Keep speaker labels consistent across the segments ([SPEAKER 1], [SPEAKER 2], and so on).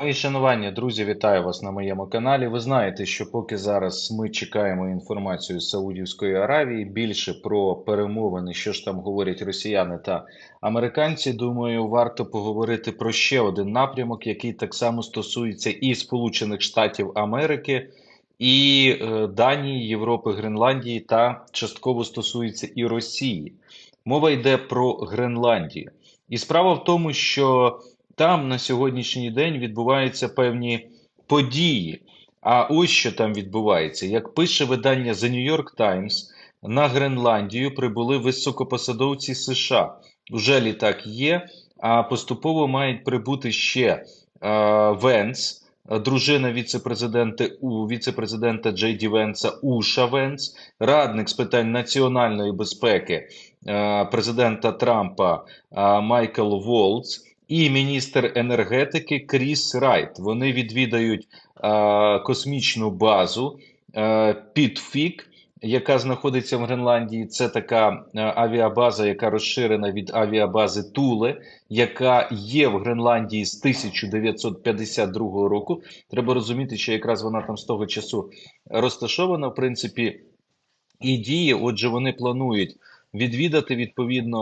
[SPEAKER 1] Мої шанування, друзі, вітаю вас на моєму каналі. Ви знаєте, що поки зараз ми чекаємо інформацію з Саудівської Аравії, більше про перемовини, що ж там говорять росіяни та американці. Думаю, варто поговорити про ще один напрямок, який так само стосується і Сполучених Штатів Америки, і е, Данії, Європи, Гренландії та частково стосується і Росії. Мова йде про Гренландію. І справа в тому, що там на сьогоднішній день відбуваються певні події. А ось що там відбувається. Як пише видання The New York Times, на Гренландію прибули високопосадовці США. Уже літак є, а поступово мають прибути ще е, Венс, дружина віце-президента віце-президента Джей Ді Венса Уша Венс, радник з питань національної безпеки президента Трампа Майкл Волц і міністр енергетики Кріс Райт. Вони відвідають е, космічну базу е, Підфік, яка знаходиться в Гренландії. Це така е, авіабаза, яка розширена від авіабази Туле, яка є в Гренландії з 1952 року. Треба розуміти, що якраз вона там з того часу розташована, в принципі, і діє. Отже, вони планують відвідати відповідно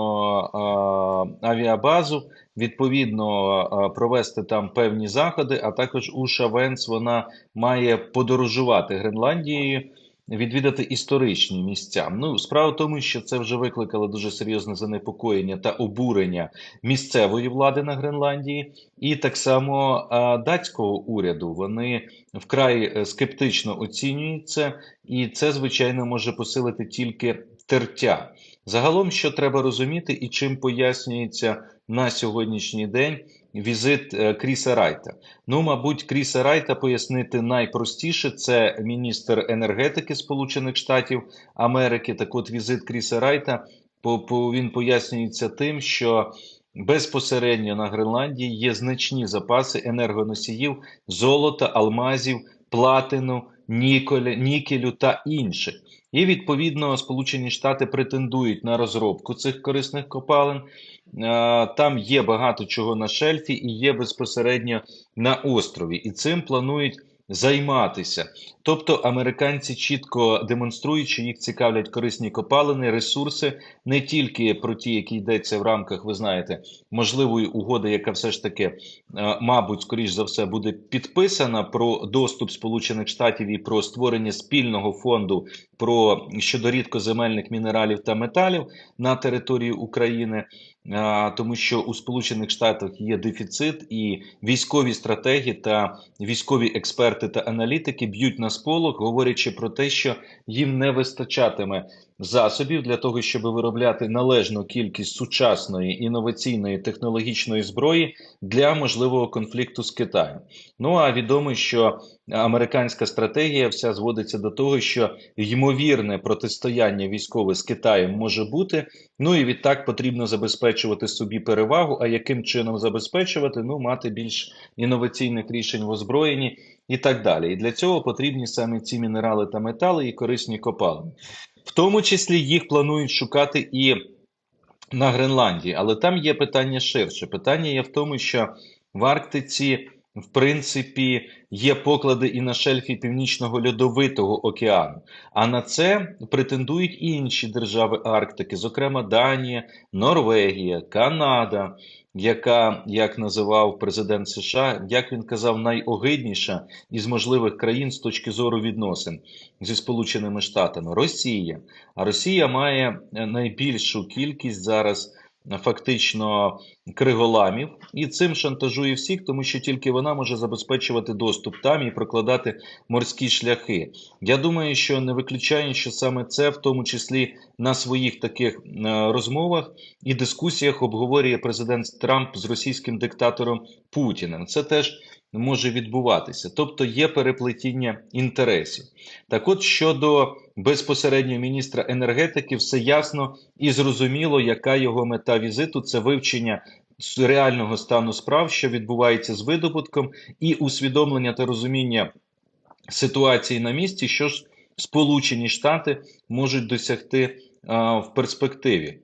[SPEAKER 1] авіабазу, відповідно провести там певні заходи. А також Уша Венс вона має подорожувати Гренландією. Відвідати історичні місця. Ну, справа в тому, що це вже викликало дуже серйозне занепокоєння та обурення місцевої влади на Гренландії, і так само датського уряду. Вони вкрай е, скептично оцінюють це, і це, звичайно, може посилити тільки тертя. Загалом, що треба розуміти, і чим пояснюється на сьогоднішній день візит е, Кріса Райта. Ну, мабуть, Кріса Райта пояснити найпростіше це міністр енергетики Сполучених Штатів Америки. Так, от візит Кріса Райта він пояснюється тим, що безпосередньо на Гренландії є значні запаси енергоносіїв, золота, алмазів, платину, нікелю та інших. І відповідно Сполучені Штати претендують на розробку цих корисних копалин. Там є багато чого на шельфі і є безпосередньо на острові, і цим планують займатися. Тобто американці чітко демонструють, що їх цікавлять корисні копалини, ресурси, не тільки про ті, які йдеться в рамках, ви знаєте, можливої угоди, яка все ж таки, е, мабуть, скоріш за все, буде підписана про доступ Сполучених Штатів і про створення спільного фонду про щодо рідкоземельних мінералів та металів на території України. Тому що у Сполучених Штатах є дефіцит, і військові стратегії та військові експерти та аналітики б'ють на сполох, говорячи про те, що їм не вистачатиме засобів для того, щоб виробляти належну кількість сучасної інноваційної технологічної зброї для можливого конфлікту з Китаєм. Ну а відомо, що американська стратегія вся зводиться до того, що ймовірне протистояння військове з Китаєм може бути. Ну і відтак потрібно забезпечувати собі перевагу. А яким чином забезпечувати? Ну, мати більш інноваційних рішень в озброєнні і так далі. І для цього потрібні саме ці мінерали та метали і корисні копалини. В тому числі їх планують шукати і на Гренландії, але там є питання ширше. Питання є в тому, що в Арктиці, в принципі, є поклади і на шельфі Північного Льодовитого океану. А на це претендують інші держави Арктики, зокрема Данія, Норвегія, Канада яка, як називав президент США, як він казав, найогидніша із можливих країн з точки зору відносин зі Сполученими Штатами Росія. А Росія має найбільшу кількість зараз фактично криголамів і цим шантажує всіх, тому що тільки вона може забезпечувати доступ там і прокладати морські шляхи. Я думаю, що не виключає, що саме це, в тому числі на своїх таких е, розмовах і дискусіях, обговорює президент Трамп з російським диктатором Путіним. Це теж може відбуватися, тобто є переплетіння інтересів. Так, от щодо безпосередньо міністра енергетики, все ясно і зрозуміло, яка його мета візиту це вивчення. Реального стану справ, що відбувається з видобутком, і усвідомлення та розуміння ситуації на місці, що ж Сполучені Штати можуть досягти а, в перспективі.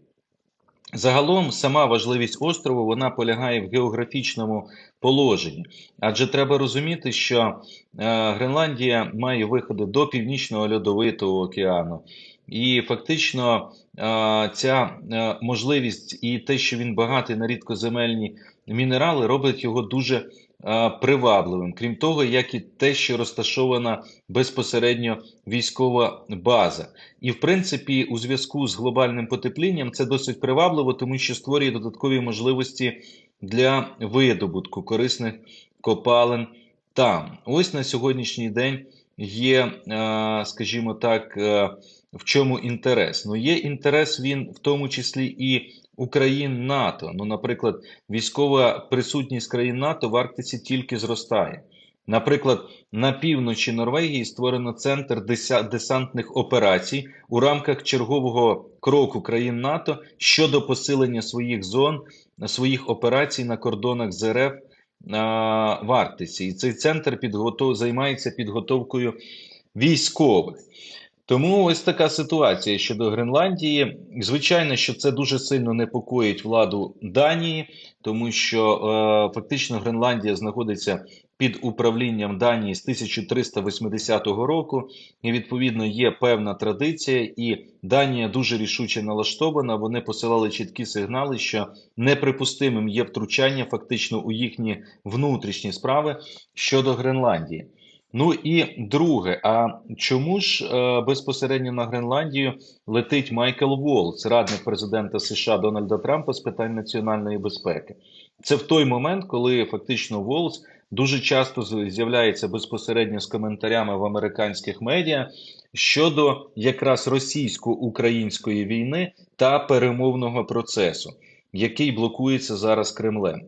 [SPEAKER 1] Загалом сама важливість острову вона полягає в географічному положенні, адже треба розуміти, що е, Гренландія має виходи до Північного Льодовитого океану, і фактично е, ця е, можливість і те, що він багатий на рідкоземельні мінерали, робить його дуже привабливим. Крім того, як і те, що розташована безпосередньо військова база. І в принципі, у зв'язку з глобальним потеплінням це досить привабливо, тому що створює додаткові можливості для видобутку корисних копалин там. Ось на сьогоднішній день є, е, скажімо так, е, в чому інтерес? Ну, є інтерес він в тому числі і у країн НАТО. Ну, наприклад, військова присутність країн НАТО в Арктиці тільки зростає. Наприклад, на півночі Норвегії створено центр десантних операцій у рамках чергового кроку країн НАТО щодо посилення своїх зон, своїх операцій на кордонах з РФ в Арктиці. І цей центр підготов... займається підготовкою військових. Тому ось така ситуація щодо Гренландії. Звичайно, що це дуже сильно непокоїть владу Данії, тому що е, фактично Гренландія знаходиться під управлінням Данії з 1380 року, і відповідно є певна традиція, і Данія дуже рішуче налаштована. Вони посилали чіткі сигнали, що неприпустимим є втручання фактично у їхні внутрішні справи щодо Гренландії. Ну і друге, а чому ж е, безпосередньо на Гренландію летить Майкл Волц, радник президента США Дональда Трампа з питань національної безпеки? Це в той момент, коли фактично Волц дуже часто з'являється безпосередньо з коментарями в американських медіа щодо якраз російсько-української війни та перемовного процесу, який блокується зараз Кремлем.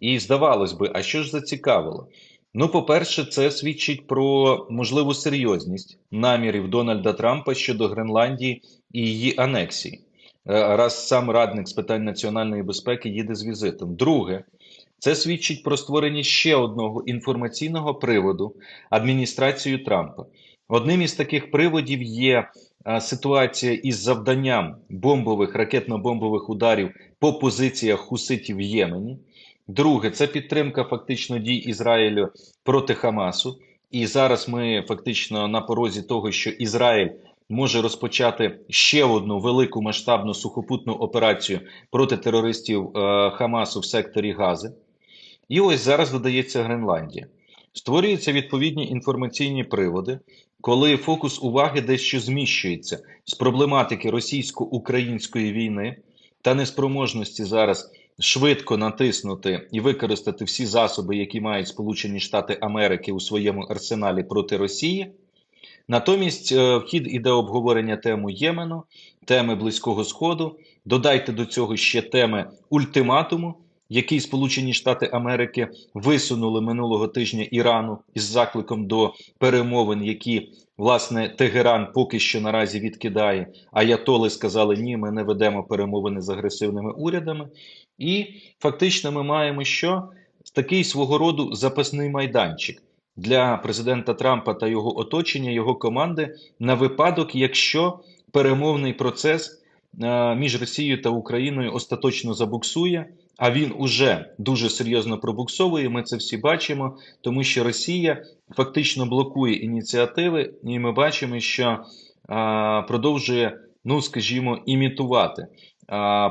[SPEAKER 1] І здавалось би, а що ж зацікавило? Ну, по-перше, це свідчить про можливу серйозність намірів Дональда Трампа щодо Гренландії і її анексії, е, раз сам радник з питань національної безпеки їде з візитом. Друге, це свідчить про створення ще одного інформаційного приводу адміністрацією Трампа. Одним із таких приводів є ситуація із завданням бомбових ракетно-бомбових ударів по позиціях хуситів в Ємені. Друге, це підтримка фактично дій Ізраїлю проти Хамасу. І зараз ми фактично на порозі того, що Ізраїль може розпочати ще одну велику масштабну сухопутну операцію проти терористів е, Хамасу в секторі Гази. І ось зараз додається Гренландія. Створюються відповідні інформаційні приводи, коли фокус уваги дещо зміщується з проблематики російсько-української війни та неспроможності зараз швидко натиснути і використати всі засоби, які мають Сполучені Штати Америки у своєму арсеналі проти Росії. Натомість е, в хід іде обговорення теми Ємену, теми Близького Сходу. Додайте до цього ще теми ультиматуму який Сполучені Штати Америки висунули минулого тижня Ірану із закликом до перемовин, які власне Тегеран поки що наразі відкидає. Аятоли сказали, ні, ми не ведемо перемовини з агресивними урядами. І фактично ми маємо що такий свого роду запасний майданчик. Для президента Трампа та його оточення, його команди на випадок, якщо перемовний процес е, між Росією та Україною остаточно забуксує, а він уже дуже серйозно пробуксовує. Ми це всі бачимо, тому що Росія фактично блокує ініціативи, і ми бачимо, що а, продовжує, ну скажімо, імітувати.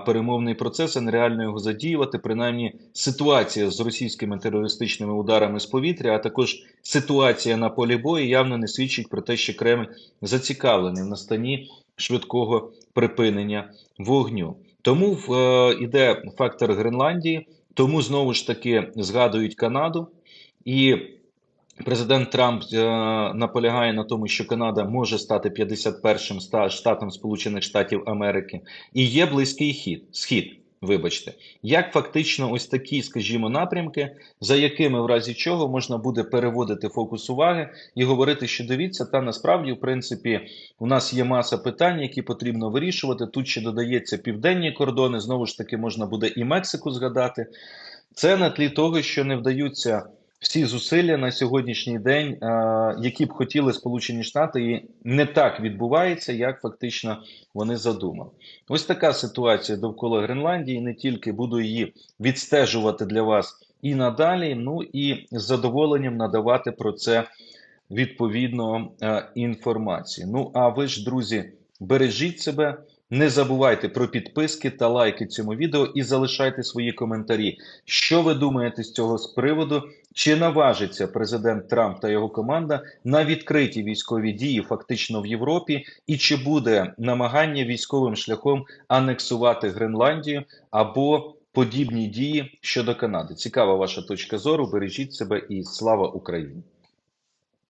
[SPEAKER 1] Перемовний процес, а нереально його задіювати. Принаймні, ситуація з російськими терористичними ударами з повітря, а також ситуація на полі бою явно не свідчить про те, що Кремль зацікавлений в настанні швидкого припинення вогню. Тому е, йде фактор Гренландії, тому знову ж таки згадують Канаду, і президент Трамп е, наполягає на тому, що Канада може стати 51-м штатом Сполучених Штатів Америки, і є близький хід схід. Вибачте, як фактично ось такі, скажімо, напрямки, за якими в разі чого можна буде переводити фокус уваги і говорити, що дивіться, та насправді, в принципі, у нас є маса питань, які потрібно вирішувати. Тут ще додається південні кордони. Знову ж таки, можна буде і Мексику згадати. Це на тлі того, що не вдаються всі зусилля на сьогоднішній день, е, які б хотіли Сполучені Штати, і не так відбувається, як фактично вони задумали. Ось така ситуація довкола Гренландії. Не тільки буду її відстежувати для вас і надалі, ну і з задоволенням надавати про це відповідно е, інформацію. Ну а ви ж, друзі, бережіть себе. Не забувайте про підписки та лайки цьому відео і залишайте свої коментарі. Що ви думаєте з цього з приводу? Чи наважиться президент Трамп та його команда на відкриті військові дії фактично в Європі, і чи буде намагання військовим шляхом анексувати Гренландію або подібні дії щодо Канади? Цікава ваша точка зору. Бережіть себе і слава Україні!